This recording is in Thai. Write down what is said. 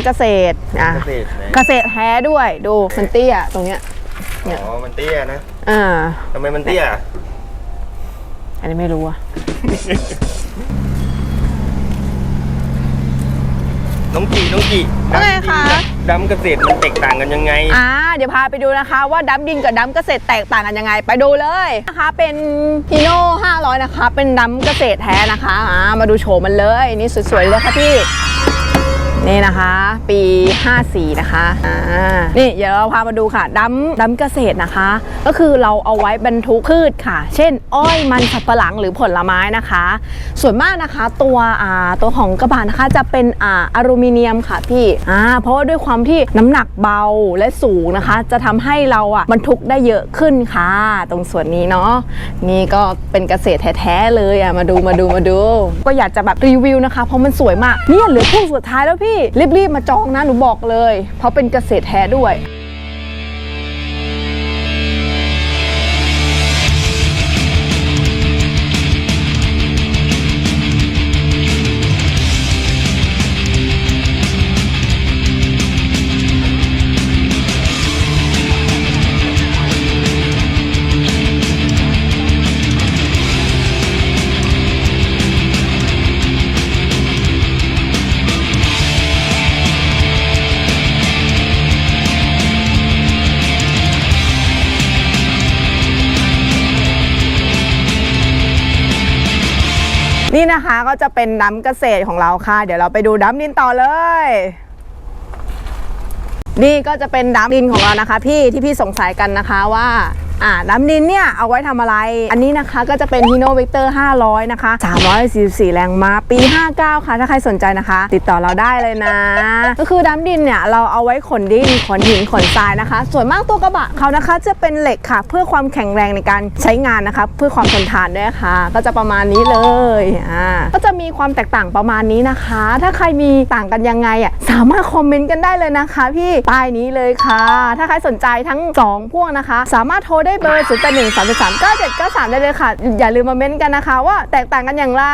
ำเกษตรอะเกษตรไหนเกษตรแท้ด้วยดูมันเตี้ยตรงเนี้ยเนี่ยอ๋อ มันเตี้ยนะอ่าทำไมมันเตี้ย อันนี้ไม่รู้อะน้องจีน้องจีว่าไงคะ ดำเกษตรมันแตกต่างกันยังไง อ่าเดี๋ยวพาไปดูนะคะ ว่าดัมดินกับดัมเกษตรแตกต่างกันยังไง ไปดูเลยนะคะเป็นพีโน่500 นะคะ เป็นดัมเกษตรแท้นะคะอ่ามาดูโฉมมันเลยนี่สวยๆเลยค่ะพี่ นี่นะคะ ปี 54 นะคะอ่านี่เดี๋ยวเราพามาดูค่ะดัมดัมเกษตรนะคะ ก็คือเราเอาไว้บรรทุกพืชค่ะ เช่น อ้อยมันสับปะหลังหรือผลไม้นะคะ ส่วนมากนะคะตัวอ่าตัวของกระบะนะคะจะเป็นอ่าอลูมิเนียมค่ะพี่อ่าเพราะว่าด้วยความที่น้ำหนักเบาและสูงนะคะ จะทำให้เราอะบรรทุกได้เยอะขึ้นค่ะ ตรงส่วนนี้เนาะนี่ก็เป็นเกษตรแท้ๆเลยอะมาดูมาดูมาดู ก็อยากจะแบบรีวิวนะคะเพราะมันสวยมากเนี่ยเหลือพวกสุดท้ายแล้วพี่รีบๆมาจองนะหนูบอกเลย เพราะเป็นเกษตรแท้ด้วย นี่นะคะก็จะเป็นน้ำเกษตรของเราค่ะ เดี๋ยวเราไปดูน้ำดินต่อเลย นี่ก็จะเป็นน้ำดินของเรานะคะ พี่ที่พี่สงสัยกันนะคะว่า อ่าน้ำดินเนี่ยเอาไว้ทำอะไร อันนี้นะคะก็จะเป็น Hino Victor 500 นะคะ 344 แรงม้าปี 59 ค่ะ ถ้าใครสนใจนะคะ ติดต่อเราได้เลยนะ ก็คือน้ำดินเนี่ยเราเอาไว้ขนดิน ขนหิน ขนทรายนะคะ ส่วนมากตัวกระบะเขานะคะจะเป็นเหล็กค่ะ เพื่อความแข็งแรงในการใช้งานนะคะ เพื่อความทนทานด้วยค่ะ ก็จะประมาณนี้เลยอ่าก็จะมีความแตกต่างประมาณนี้นะคะ ถ้าใครมีต่างกันยังไงอะสามารถคอมเมนต์กันได้เลยนะคะ พี่ใต้นี้เลยค่ะ ถ้าใครสนใจทั้ง 2 พวกนะคะ สามารถโทรได้เบอร์ศูนย์แปดหนึ่งสามสามเก้าเจ็ดเก้าสามได้เลยค่ะ อย่าลืมมาเม้นกันนะคะ ว่าแตกต่างกันอย่างไร